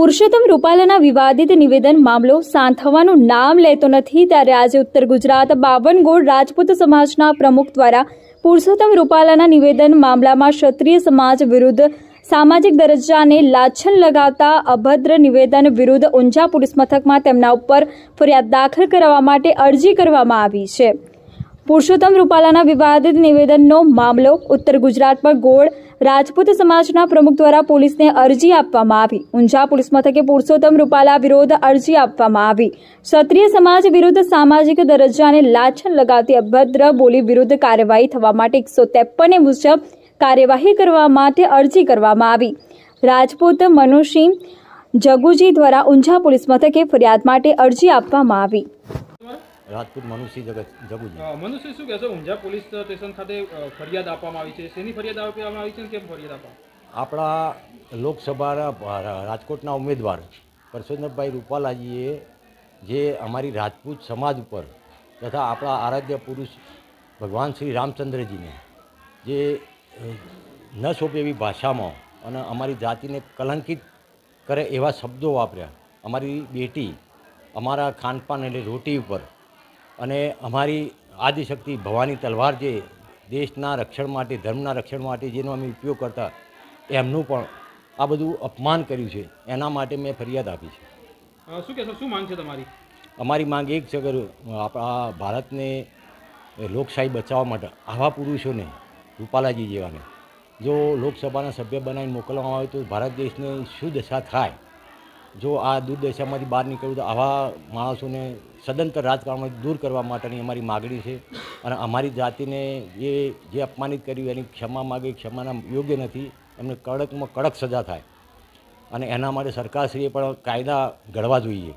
પુરુષોત્તમ રૂપાલાના વિવાદિત નિવેદન મામલો સાંથવાનું નામ લેતો નથી ત્યારે આજે ઉત્તર ગુજરાત બાવનગોળ રાજપૂત સમાજના પ્રમુખ દ્વારા પુરુષોત્તમ રૂપાલાના નિવેદન મામલામાં ક્ષત્રિય સમાજ વિરુદ્ધ સામાજિક દરજ્જાને લાછન લગાવતા અભદ્ર નિવેદન વિરુદ્ધ ઊંઝા પોલીસ મથકમાં તેમના ઉપર ફરિયાદ દાખલ કરવા માટે અરજી કરવામાં આવી છે. પુરુષોત્તમ રૂપાલાના વિવાદિત નિવેદનનો મામલો ઉત્તર ગુજરાત પર ગોળ રાજપૂત સમાજના પ્રમુખ દ્વારા પોલીસને અરજી આપવામાં આવી. ઊંઝા પોલીસ મથકે પુરુષોત્તમ રૂપાલા વિરોધ અરજી આપવામાં આવી. ક્ષત્રિય સમાજ વિરુદ્ધ સામાજિક દરજ્જાને લાછન લગાવતી અભદ્ર બોલી વિરુદ્ધ કાર્યવાહી થવા માટે એકસો ત્રેપને મુજબ કાર્યવાહી કરવા માટે અરજી કરવામાં આવી. રાજપૂત મનુસિંહ જગુજી દ્વારા ઊંઝા પોલીસ મથકે ફરિયાદ માટે અરજી આપવામાં આવી. રાજપૂત મનુષ્ય જગત જગુજી. મનુષ્ય શું કહેશો? ઊંઝા પોલીસ સ્ટેશન ખાતે ફરિયાદ આપવામાં આવી છે. શેની ફરિયાદ આપવામાં આવી છે કેમ ફરિયાદ આપવા? આપણા લોકસભાના રાજકોટના ઉમેદવાર પરસોત્તમભાઈ રૂપાલાજીએ જે અમારી રાજપૂત સમાજ ઉપર તથા આપણા આરાધ્ય પુરુષ ભગવાન શ્રી રામચંદ્રજીને જે ન શોભે એવી ભાષામાં અને અમારી જાતિને કલંકિત કરે એવા શબ્દો વાપર્યા. અમારી બેટી અમારા ખાનપાન એટલે રોટી ઉપર અને અમારી આદિશક્તિ ભવાની તલવાર જે દેશના રક્ષણ માટે ધર્મના રક્ષણ માટે જેનો અમે ઉપયોગ કરતા એમનું પણ આ બધું અપમાન કર્યું છે. એના માટે મેં ફરિયાદ આપી છે. શું કહેશો? શું માંગ છે તમારી? અમારી માંગ એક છે કે આપણા ભારતને લોકશાહી બચાવવા માટે આવા પુરુષોને રૂપાલાજી જેવાને જો લોકસભાના સભ્ય બનાવીને મોકલવામાં આવે તો ભારત દેશને શું દશા થાય. જો આ દુર્દશામાંથી બહાર નીકળવું તો આવા માણસોને સદંતર રાજકારણમાંથી દૂર કરવા માટેની અમારી માગણી છે. અને અમારી જાતિને જે જે અપમાનિત કર્યું એની ક્ષમા માગે, ક્ષમાના યોગ્ય નથી, એમને કડકમાં કડક સજા થાય. અને એના માટે સરકારશ્રીએ પણ કાયદા ઘડવા જોઈએ.